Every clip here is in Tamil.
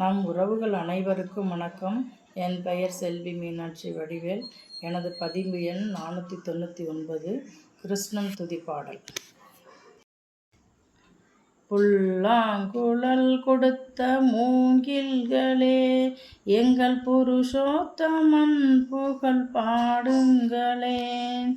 நம் உறவுகள் அனைவருக்கும் வணக்கம். என் பெயர் செல்வி மீனாட்சி வடிவேல். எனது பதிவு எண் நானூற்றி தொண்ணூற்றி ஒன்பது. கிருஷ்ணன் துதி பாடல். புல்லாங்குழல் கொடுத்த மூங்கில்களே எங்கள் புருஷோத்தமன் புகழ் பாடுங்களேன்.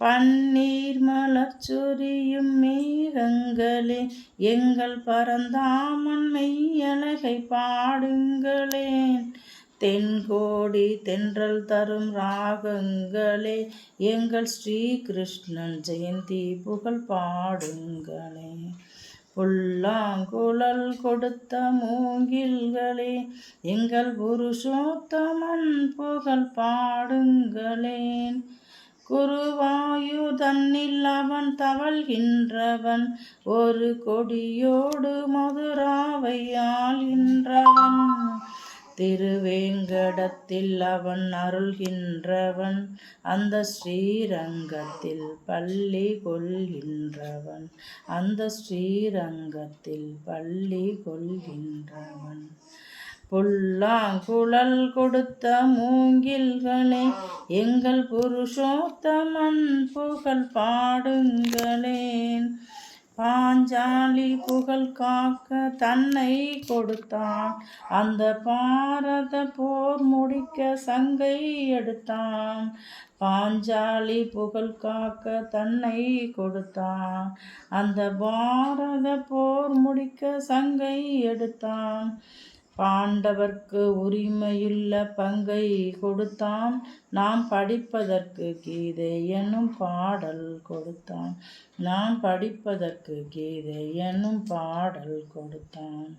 பன்னீர் மலச்சொரியும் மேகங்களே எங்கள் பரந்தாமன் மெய்யழகை பாடுங்களேன். தென்கோடி தென்றல் தரும் ராகங்களே எங்கள் ஸ்ரீ கிருஷ்ணன் ஜெயந்தி புகழ் பாடுங்களே. புல்லாங்குழல் கொடுத்த மூங்கில்களே எங்கள் புருஷோத்தமன் புகழ் பாடுங்களேன். குருவாயு தன்னில் அவன் தவழ்கின்றவன் ஒரு கொடியோடு மதுராவை ஆள்கின்றவன். திருவேங்கடத்தில் அவன் அருள்கின்றவன் அந்த ஸ்ரீரங்கத்தில் பள்ளி கொள்கின்றவன். அந்த ஸ்ரீரங்கத்தில் பள்ளி கொள்கின்றவன். புல்லாங்குழல் கொடுத்த மூங்கில்களே எங்கள் புருஷோத்தமன் புகழ் பாடுங்களேன். பாஞ்சாலி புகழ் காக்க தன்னை கொடுத்தான். அந்த பாரத போர் முடிக்க சங்கை எடுத்தான். பாஞ்சாலி புகழ் காக்க தன்னை கொடுத்தான். அந்த பாரத போர் முடிக்க சங்கை எடுத்தான். பாண்டவர்க்கு உரிமையுள்ள பங்கை கொடுத்தான். நாம் படிப்பதற்கு கீதை எனும் பாடல் கொடுத்தான். நாம் படிப்பதற்கு கீதை எனும் பாடல் கொடுத்தான்.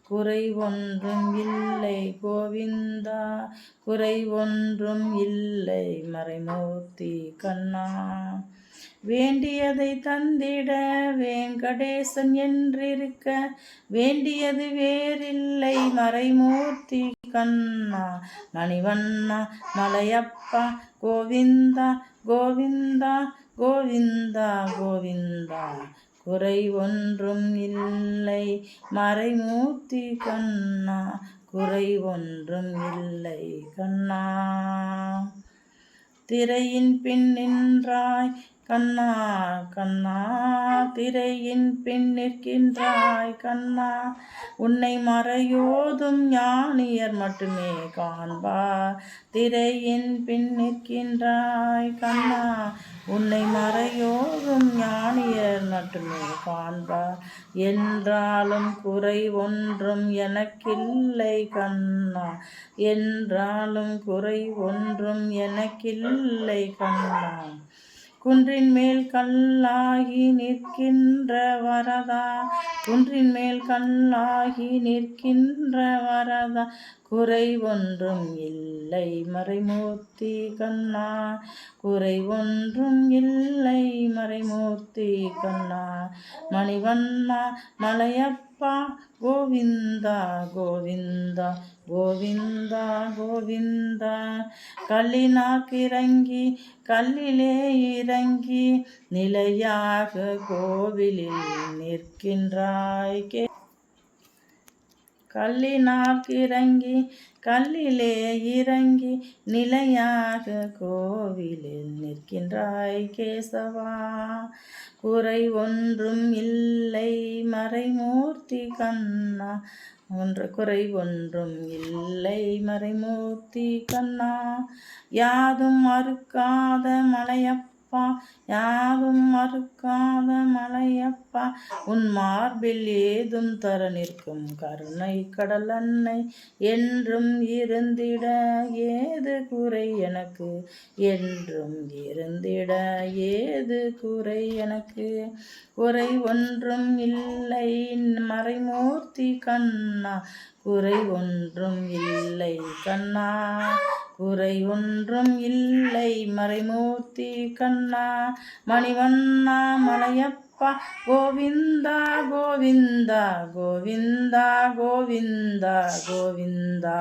குறை ஒன்றும் இல்லை கோவிந்தா குறை ஒன்றும் இல்லை மறைமூர்த்தி கண்ணா. வேண்டியதை தந்திட வேங்கடேசன் என்றிருக்க வேண்டியது வேறில்லை மறைமூர்த்தி கண்ணா. மணிவண்ணா மலையப்பா கோவிந்தா கோவிந்தா கோவிந்தா கோவிந்தா. குறை ஒன்றும் இல்லை. மறைமூர்த்தி கண்ணா குறை ஒன்றும் இல்லை கண்ணா. திரையின் பின் நின்றாய் கண்ணா கண்ணா. திரையின் பின் நிற்கின்றாய் கண்ணா. உன்னை மறையோதும் ஞானியர் மட்டுமே காண்பா. திரையின் பின் நிற்கின்றாய் கண்ணா. உன்னை மறையோதும் ஞானியர் மட்டுமே காண்பா. என்றாலும் குறை ஒன்றும் எனக்கில்லை கண்ணா. என்றாலும் குறை ஒன்றும் எனக்கில்லை கண்ணா. குன்றின் மேல் கல்லாகி நிற்கின்ற வரதா குன்றின் மேல் கல்லாகி நிற்கின்ற வரதா. குறை ஒன்றும் இல்லை மறைமூர்த்தி கண்ணா. குறை ஒன்றும் இல்லை மறைமூர்த்தி கண்ணா. மணிவண்ணா மலையப்பா கோவிந்தா கோவிந்தா. கோவிந்தா கோவிந்தா கல்லினாக்கிறங்கி கல்லிலே இறங்கி நிலையாக கோவிலில் நிற்கின்றாய் கே கல்லினாக்கிறங்கி கல்லிலே இறங்கி நிலையாக கோவிலில் நிற்கின்றாய் கேசவா. குறை ஒன்றும் இல்லை மறைமூர்த்தி கண்ணா. ஒன்று குறை ஒன்றும் இல்லை மறைமூர்த்தி கண்ணா. யாதும் மறுக்காத மலையப்பா யாதும் மறுக்காத மலை அப்பா உன் மார்பில் ஏதும் தர நிற்கும் கருணை கடல் அன்னை என்றும் இருந்திட ஏது குறை எனக்கு? என்றும் இருந்திட ஏது குறை எனக்கு? குறை ஒன்றும் இல்லை மறைமூர்த்தி கண்ணா. குறை ஒன்றும் இல்லை கண்ணா. குறை ஒன்றும் இல்லை மறைமூர்த்தி கண்ணா. மணிவண்ணா மலையப்ப. கோவிந்தா கோவிந்தா கோவிந்தா கோவிந்தா கோவிந்தா